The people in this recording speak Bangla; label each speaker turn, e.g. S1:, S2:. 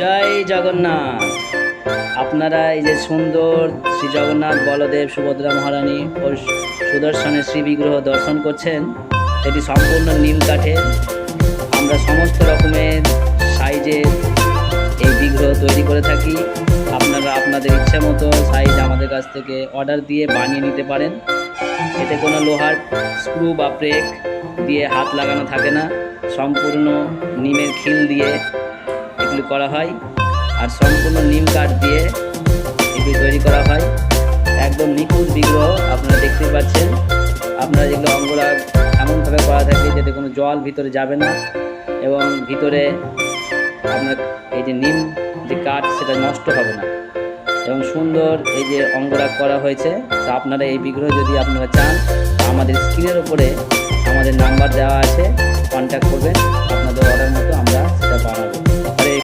S1: জয় জগন্নাথ। আপনারা এই যে সুন্দর শ্রী জগন্নাথ বলদেব সুভদ্রা মহারানী ও সুদর্শনের শ্রী বিগ্রহ দর্শন করছেন, এটি সম্পূর্ণ নিম কাঠে। আমরা সমস্ত রকমের সাইজের এই বিগ্রহ তৈরি করে থাকি। আপনারা আপনাদের ইচ্ছে মতো সাইজ আমাদের কাছ থেকে অর্ডার দিয়ে বানিয়ে নিতে পারেন। এতে কোনো লোহার স্ক্রু বা ব্রেক দিয়ে হাত লাগানো থাকে না। সম্পূর্ণ নিমের খিল দিয়ে এগুলি করা হয় আর সম্পূর্ণ নিম কাঠ দিয়ে এগুলি তৈরি করা হয়। একদম নিখুঁত বিগ্রহ আপনারা দেখতে পাচ্ছেন। আপনারা যেগুলো অঙ্গরাগ এমনভাবে করা থাকে যাতে কোনো জল ভিতরে যাবে না এবং ভিতরে আপনার এই যে নিম যে কাঠ সেটা নষ্ট হবে না। এবং সুন্দর এই যে অঙ্গরাগ করা হয়েছে, তা আপনারা এই বিগ্রহ যদি আপনারা চান, আমাদের স্ক্রিনের ওপরে আমাদের নাম্বার দেওয়া আছে, কন্ট্যাক্ট করবেন।